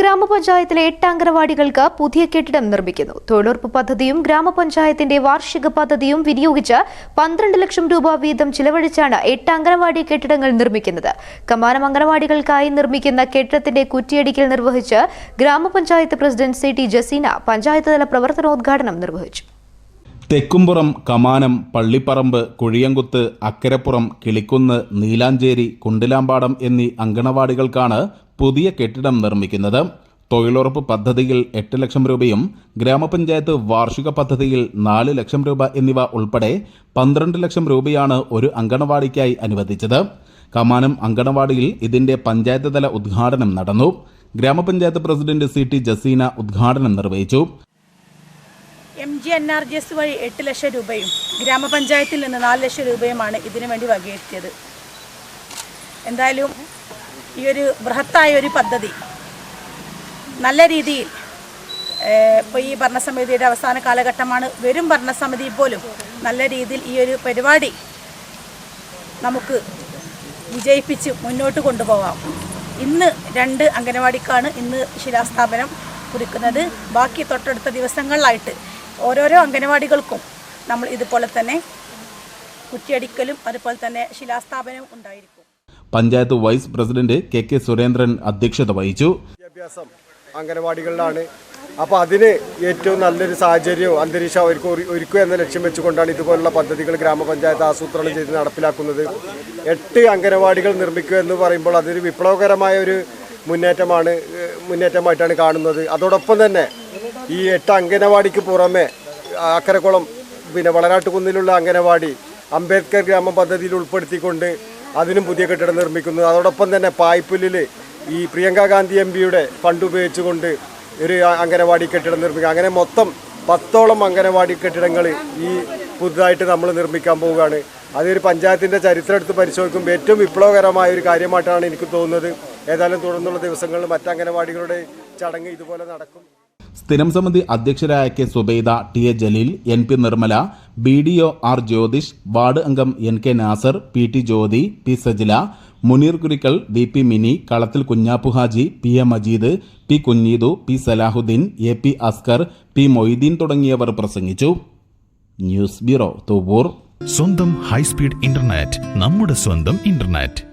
ഗ്രാമപഞ്ചായത്തിലെ എട്ട് അംഗനവാടികൾക്ക് പുതിയ കെട്ടിടം നിർമ്മിക്കുന്നു. തൊഴിലുറപ്പ് പദ്ധതിയും ഗ്രാമപഞ്ചായത്തിന്റെ വാർഷിക പദ്ധതിയും വിനിയോഗിച്ച് പന്ത്രണ്ട് ലക്ഷം രൂപ വീതം ചിലവഴിച്ചാണ് എട്ട് അംഗനവാടി കെട്ടിടങ്ങൾ നിർമ്മിക്കുന്നത്. കമാനം അംഗനവാടികൾക്കായി നിർമ്മിക്കുന്ന കെട്ടിടത്തിന്റെ കുറ്റിയടിക്കൽ നിർവഹിച്ച് ഗ്രാമപഞ്ചായത്ത് president C T Jaseena panchayat തല പ്രവർത്തനോദ്ഘാടനം നിർവഹിച്ചു. തെക്കുംപുറം കമാനം പള്ളിപ്പറമ്പ് കുഴിയങ്കുത്ത് അക്കരപ്പുറം കിളിക്കുന്ന് നീലാഞ്ചേരി കുണ്ടിലാമ്പാടം എന്നീ അങ്കണവാടികൾക്കാണ് പുതിയ കെട്ടിടം നിർമ്മിക്കുന്നത്. തൊഴിലുറപ്പ് പദ്ധതിയിൽ എട്ട് ലക്ഷം രൂപയും ഗ്രാമപഞ്ചായത്ത് വാർഷിക പദ്ധതിയിൽ നാല് ലക്ഷം രൂപ എന്നിവ ഉൾപ്പെടെ പന്ത്രണ്ട് ലക്ഷം രൂപയാണ് ഒരു അങ്കണവാടിക്കായി അനുവദിച്ചത്. കമാനം അങ്കണവാടിയിൽ ഇതിന്റെ പഞ്ചായത്ത് തല ഉദ്ഘാടനം നടന്നു. ഗ്രാമപഞ്ചായത്ത് പ്രസിഡന്റ് സി ടി ജസീന ഉദ്ഘാടനം നിർവഹിച്ചു. M G N R G S വഴി എട്ട് ലക്ഷം രൂപയും ഗ്രാമപഞ്ചായത്തിൽ നിന്ന് നാല് ലക്ഷം രൂപയുമാണ് ഇതിനു വേണ്ടി വകയിരുത്തിയത്. എന്തായാലും ഈ ഒരു ബൃഹത്തായ ഒരു പദ്ധതി. നല്ല രീതിയിൽ ഇപ്പോൾ ഈ ഭരണസമിതിയുടെ അവസാന കാലഘട്ടമാണ്. വരും ഭരണസമിതി പോലും നല്ല രീതിയിൽ ഈ ഒരു പരിപാടി നമുക്ക് വിജയിപ്പിച്ച് മുന്നോട്ട് കൊണ്ടുപോകാം. ഇന്ന് രണ്ട് അംഗനവാടിക്കാണ് ഇന്ന് ശിലാസ്ഥാപനം കുറിക്കുന്നത്. ബാക്കി തൊട്ടടുത്ത ദിവസങ്ങളിലായിട്ട് ഓരോരോ അംഗനവാടികൾക്കും നമ്മൾ ഇതുപോലെ തന്നെ കുറ്റിയടിക്കലും അതുപോലെ തന്നെ ശിലാസ്ഥാപനവും ഉണ്ടായിരിക്കും. Panchayat vice president K K Surendran അധ്യക്ഷത വഹിച്ചു. വിദ്യാഭ്യാസം അംഗനവാടികളിലാണ്. അപ്പോൾ അതിന് ഏറ്റവും നല്ലൊരു സാഹചര്യവും അന്തരീക്ഷം അവർക്ക് ഒരുക്കുക എന്ന ലക്ഷ്യം വെച്ചുകൊണ്ടാണ് ഇതുപോലുള്ള പദ്ധതികൾ ഗ്രാമപഞ്ചായത്ത് ആസൂത്രണം ചെയ്ത് നടപ്പിലാക്കുന്നത്. എട്ട് അംഗനവാടികൾ നിർമ്മിക്കുക എന്ന് പറയുമ്പോൾ അതൊരു വിപ്ലവകരമായ ഒരു മുന്നേറ്റമാണ് മുന്നേറ്റമായിട്ടാണ് കാണുന്നത്. അതോടൊപ്പം തന്നെ ഈ എട്ട് അംഗനവാടിക്ക് പുറമെ അക്കരക്കുളം പിന്നെ വളരാട്ടുകുന്നിലുള്ള അംഗനവാടി അംബേദ്കർ ഗ്രാമ പദ്ധതിയിൽ ഉൾപ്പെടുത്തിക്കൊണ്ട് അതിനും പുതിയ കെട്ടിടം നിർമ്മിക്കുന്നത്. അതോടൊപ്പം തന്നെ പായ്പുല്ലിൽ ഈ പ്രിയങ്ക ഗാന്ധി എം പിയുടെ ഫണ്ട് ഉപയോഗിച്ചുകൊണ്ട് ഒരു അംഗനവാടി കെട്ടിടം നിർമ്മിക്കുക. അങ്ങനെ മൊത്തം പത്തോളം അംഗനവാടി കെട്ടിടങ്ങൾ ഈ പുതുതായിട്ട് നമ്മൾ നിർമ്മിക്കാൻ പോവുകയാണ്. അതൊരു പഞ്ചായത്തിന്റെ ചരിത്രം എടുത്ത് പരിശോധിക്കുമ്പോൾ ഏറ്റവും വിപ്ലവകരമായ ഒരു കാര്യമായിട്ടാണ് എനിക്ക് തോന്നുന്നത്. ഏതായാലും തുടർന്നുള്ള ദിവസങ്ങളിൽ മറ്റ് അംഗനവാടികളുടെ ചടങ്ങ് ഇതുപോലെ നടക്കും. സ്ഥിരം സമിതി അധ്യക്ഷരായ K Subaida T A Jaleel N P Nirmala B D O R Jyothish ward അംഗം N K Nasar P T Jyothi P Sajila Muneer Kurikkal V P Mini Kalathil Kunhappu Haji P A Majeed P Kunheedu P Salahuddin A P Askar P Moideen തുടങ്ങിയവർ പ്രസംഗിച്ചു. News bureau Thuvvur. സ്വന്തം high speed internet നമ്മുടെ സ്വന്തം internet.